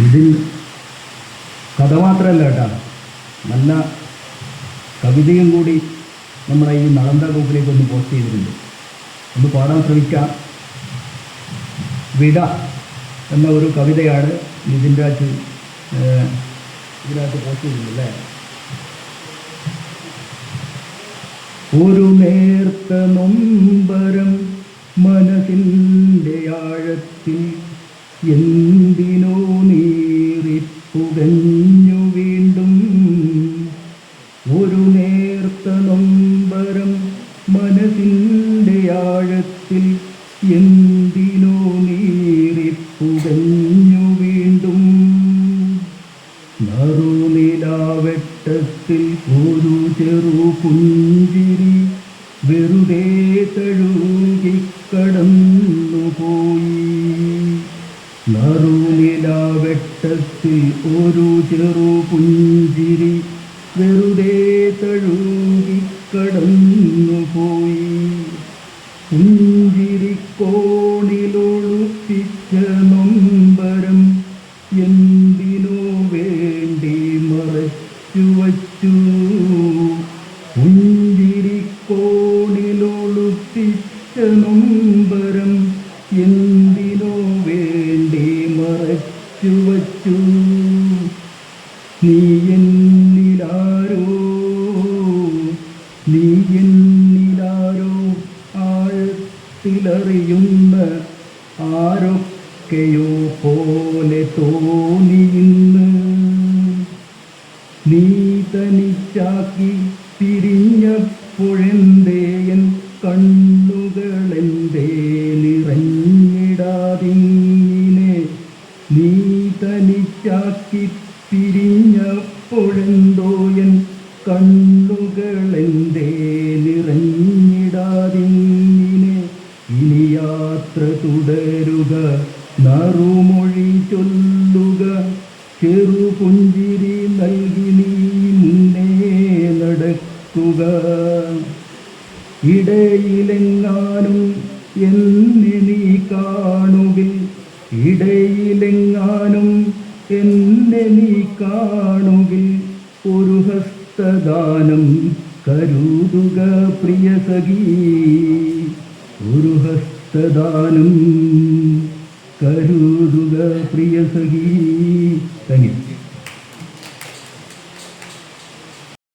ഇതിൽ കഥ മാത്രമല്ല കേട്ടോ. നല്ല കവിതയും കൂടി നമ്മുടെ ഈ നളന്ദ ഗ്രൂപ്പിലേക്ക് ഒന്ന് പോസ്റ്റ് ചെയ്തിട്ടുണ്ട്. ഒന്ന് പാടാൻ ശ്രമിക്കാം. വിട എന്ന ഒരു കവിതയാണ് ഇതിന്റെ അകത്ത് ഇതിനകത്ത് പോസ്റ്റ് ചെയ്തിട്ടുണ്ട് അല്ലേ? ഒരു നേർത്ത നൊമ്പരം മനസ്സിന്റെ ആഴത്തിൽ എന്തിനോ നീറിപ്പുകഞ്ഞു വീണ്ടും ഒരു നേർത്ത നൊമ്പരം മനസ്സിന്റെ ആഴത്തിൽ എന്തിനോ നീറിപ്പുകഞ്ഞു വീണ്ടും നറുനിലാവെട്ടത്തിൽ ഒരു ചെറു പുഞ്ചിരി വെറുതെ തഴുകിക്കടന്നുപോയി നറുനിലാവെട്ടത്തിൽ ഒരു ചെറു പുഞ്ചിരി വെറുതെ തഴുകിക്കടന്നുപോയി പുഞ്ചിരിക്കോണിലൊളുപ്പിച്ച നൊമ്പരം എന്തിനോ വേണ്ടി മറച്ചു വച്ചു? പുഞ്ചിരിക്കോണിലൊളുപ്പിച്ച നൊമ്പരം വേണ്ടി വച്ചു നീ എന്നിലാരോ? നീ എന്നിലാരോ? ആഴത്തിലറിയുന്ന ആരൊക്കെയോ പോലെ തോന്നിയിന്ന് നീ തനിച്ചാക്കി പിരിഞ്ഞപ്പോഴെന്തേയൻ കണ്ണുകളെന്തേ നിറഞ്ഞിടാതിങ്ങനെ നീ തനിച്ചാക്കി പിരിഞ്ഞപ്പോഴെന്തോയൻ കണ്ണുകളെന്തേ നിറഞ്ഞിടാതിങ്ങനെ ഇനി യാത്ര തുടരുക നറുമൊഴി ചൊല്ലുക ചെറുപുഞ്ചിരി നൽകി നീ മുന്നേ നടക്കുക. ഇടയിലെങ്ങാനും എന്നെ നീ കാണുകിൽ ഇടയിലെങ്ങാനും എന്നെ നീ കാണുകിൽ ഒരു ഹസ്തദാനം കരുതുക പ്രിയ സഖീ. ഒരു ഹസ്തദാനം കരുതുക പ്രിയ സഖീ.